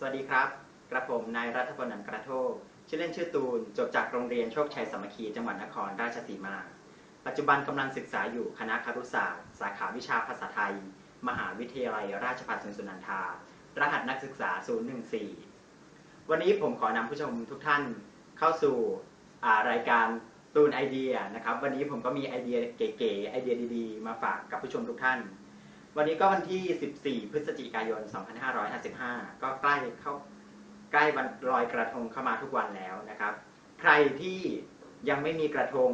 สวัสดีครับ กระผมนายรัฐพลนันกระโทกชื่อเล่นชื่อตูน จบจากโรงเรียนโชคชัยสามัคคีจังหวัดนครราชสีมา ปัจจุบันกำลังศึกษาอยู่คณะครุศาสตร์ สาขาวิชาภาษาไทย มหาวิทยาลัยราชภัฏสวนสุนันทา รหัสนักศึกษา 014 วันนี้ผมขอนำผู้ชมทุกท่านเข้าสู่อ่ารายการตูนไอเดียนะครับ วันนี้ผมก็มีไอเดียเก๋ๆไอเดียดีๆ มาฝากกับผู้ชมทุกท่าน วันนี้ก็วันที่ 14 พฤศจิกายน 2555 ก็ใกล้เข้าใกล้วันลอยกระทงเข้ามาทุกวันแล้วนะครับ ใครที่ยังไม่มีกระทง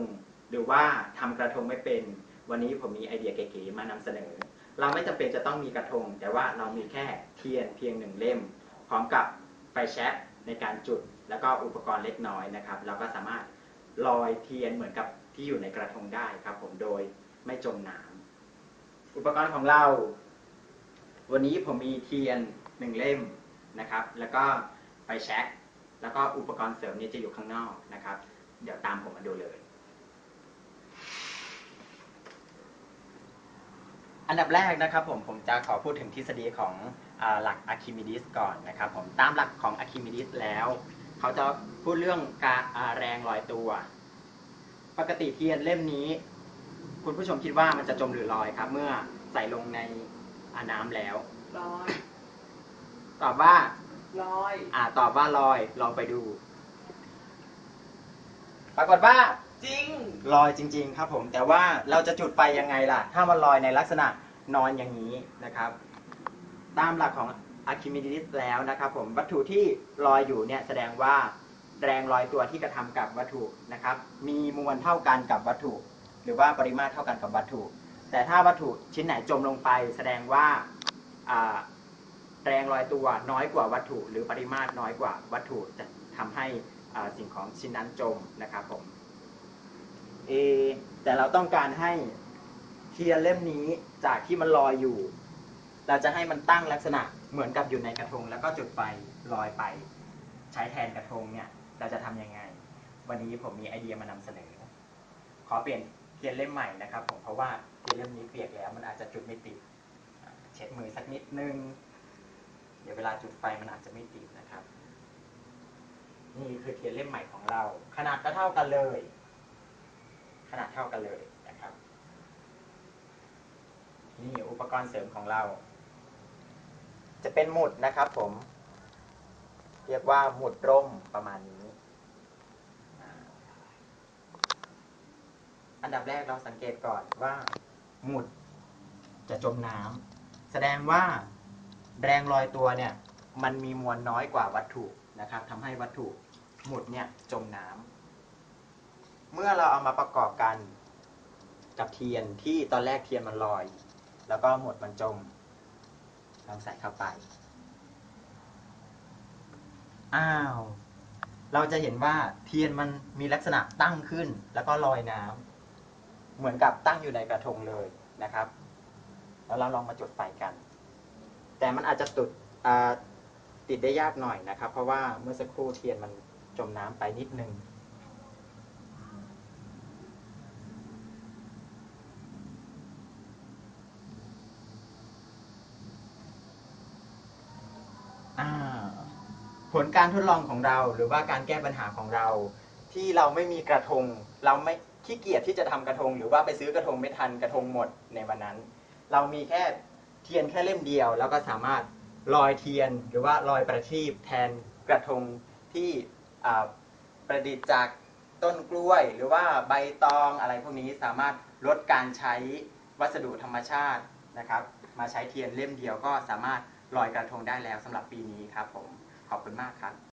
หรือว่าทำกระทงไม่เป็น วันนี้ผมมีไอเดียเก๋ๆมานำเสนอ เราไม่จำเป็นจะต้องมีกระทง แต่ว่าเรามีแค่เทียนเพียงหนึ่งเล่ม พร้อมกับไฟแช็กในการจุด แล้วก็อุปกรณ์เล็กน้อยนะครับ เราก็สามารถลอยเทียนเหมือนกับที่อยู่ในกระทงได้ครับ ผมโดยไม่จมน้ำ อุปกรณ์ของเรา วันนี้ผมมีเทียนหนึ่งเล่มนะครับ แล้วก็ไฟแช็กแล้วก็อุปกรณ์เสริมเนี่ยจะอยู่ข้างนอกนะครับ เดี๋ยวตามผมมาดูเลย อันดับแรกนะครับผมผมจะขอพูดถึงทฤษฎีของอหลักอะคิมิดิสก่อนนะครับผมตามหลักของอะคิมิดิสแล้ว เขาจะพูดเรื่องการแรงลอยตัว ปกติเทียนเล่มนี้ คุณผู้ชมคิดว่ามันจะจมหรือลอยครับ เมื่อใส่ลงในอ่าน้ำแล้ว ลอย ตอบว่า ลอย อ่า ตอบว่าลอยลองไปดู ปรากฏว่า จริง ลอยจริง ๆ ครับผม แต่ว่าเราจะจุดไฟยังไงล่ะ ถ้ามันลอยในลักษณะนอนอย่างนี้นะครับ ตามหลักของอะคิมิดิสแล้วนะครับ ผมวัตถุที่ลอยอยู่เนี่ยแสดงว่าแรงลอยตัวที่กระทำกับวัตถุนะครับ มีมวลเท่ากันกับวัตถุ หรือว่าปริมาตรเท่ากันกับวัตถุ แต่ถ้าวัตถุชิ้นไหนจมลงไป แสดงว่าแรงลอยตัวน้อยกว่าวัตถุ หรือปริมาตรน้อยกว่าวัตถุจะทำให้สิ่งของชิ้นนั้นจมนะครับผมเอแต่เราต้องการให้เทียนเล่มนี้จากที่มันลอยอยู่ เราจะให้มันตั้งลักษณะเหมือนกับอยู่ในกระทง แล้วก็จุดไฟลอยไป ใช้แทนกระทงเนี่ยเราจะทำยังไง วันนี้ผมมีไอเดียมานำเสนอ ขอเปลี่ยน ยนเล่มใหม่นะครับผมเพราะว่าเทียนเล่มนี้เปียกแล้ว มันอาจจะจุดไม่ติดเช็ดมือสักนิดนึง เดี๋ยวเวลาจุดไฟมันอาจจะไม่ติดนะครับ นี่คือเทียนเล่มใหม่ของเรา ขนาดก็เท่ากันเลย ขนาดเท่ากันเลยนะครับ นี่อุปกรณ์เสริมของเรา จะเป็นหมุดนะครับผม เรียกว่าหมุดร่มประมาณนี้อ่า อันดับแรกเราสังเกตก่อนว่า หมุดจะจมน้ำแสดงว่าแรงลอยตัวเนี่ยมันมีมวลน้อยกว่าวัตถุนะครับทำให้วัตถุหมุดเนี่ยจมน้ำเมื่อเราเอามาประกอบกันกับเทียนที่ตอนแรกเทียนมันลอย แล้วก็หมดมันจมลองใส่เข้าไปอ้าวเราจะเห็นว่าเทียนมันมีลักษณะตั้งขึ้นแล้วก็ลอยน้ำ เหมือนกับตั้งอยู่ในกระทงเลยนะครับ แล้วเราลองมาจุดไฟกัน แต่มันอาจจะตุดติดได้ยากหน่อยนะครับ เพราะว่าเมื่อสักครู่เทียนมันจมน้ำไปนิดนึงอ่าผลการทดลองของเราหรือว่าการแก้ปัญหาของเรา ที่เราไม่มีกระทงเราไม่ ขี้เกียจที่จะทำกระทง หรือว่าไปซื้อกระทงไม่ทันกระทงหมดในวันนั้น เรามีแค่เทียนแค่เล่มเดียว แล้วก็สามารถลอยเทียนหรือว่าลอยประทีปแทนกระทงที่ประดิษฐ์จากต้นกล้วย หรือว่าใบตองอะไรพวกนี้สามารถลดการใช้วัสดุธรรมชาตินะครับ มาใช้เทียนเล่มเดียวก็สามารถลอยกระทงได้แล้วสำหรับปีนี้ครับผมขอบคุณมากครับ